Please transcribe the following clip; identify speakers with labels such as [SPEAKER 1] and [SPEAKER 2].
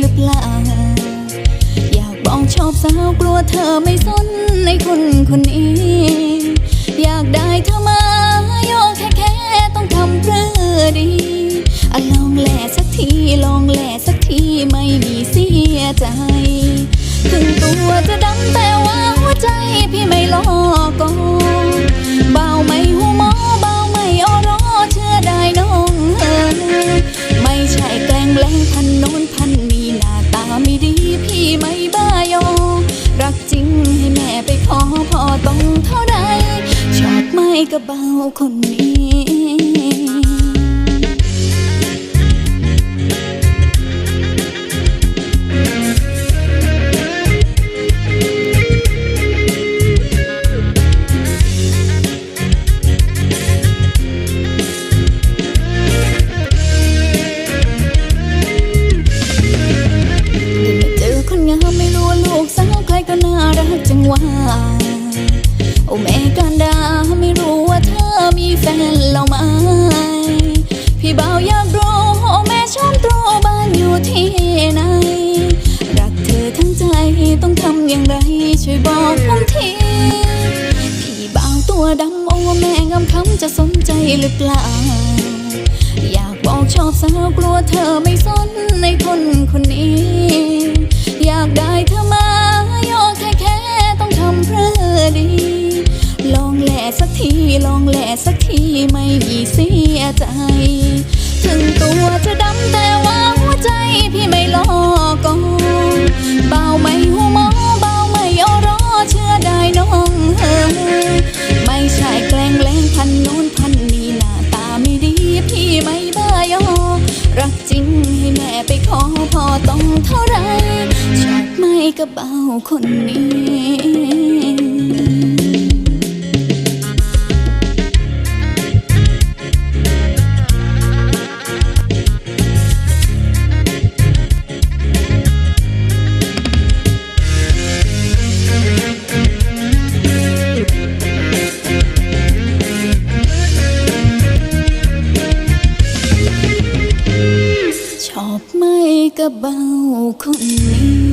[SPEAKER 1] หรือเปล่า อยากบอกชอบสาวกลัวเธอไม่สนในคนคนนี้ อยากได้เธอมาโยกแค่แค่ต้องทำเพื่อดีอลองแหล่สักทีลองแหล่สักทีไม่มีเสียใจ ต้องเท่าใดชอบไม่กระเบาคนนี้ ไม่รู้ว่าเธอมีแฟนแล้วไหม พี่บ่าวอยากรู้โอ้แม่ชอบตรูบ้านอยู่ที่ไหน รักเธอทั้งใจต้องทำอย่างไร ช่วยบอกผมที พี่บ่าวตัวดำโอ้แม่งำคำจะสนใจหรือเปล่า อยากบอกชอบสาวกลัวเธอไม่สนในคนคนนี้ อยากได้เธอ ลองแหล่สักทีไม่มีเสียใจ ถึงตัวจะดำแต่ว่าหัวใจพี่ไม่ลอกกอนเบาไม่หัวหมอเบาไม่อรอเชื่อได้น้องเออไม่ใช่แกล้งแล้งพันโน้นพันนี้หน้าตาไม่ดีพี่ไม่บ้ายอรักจริงให้แม่ไปขอพ่อต้องเท่าไรชอบไม่กระเบาคนนี้ กระเบาคนนี้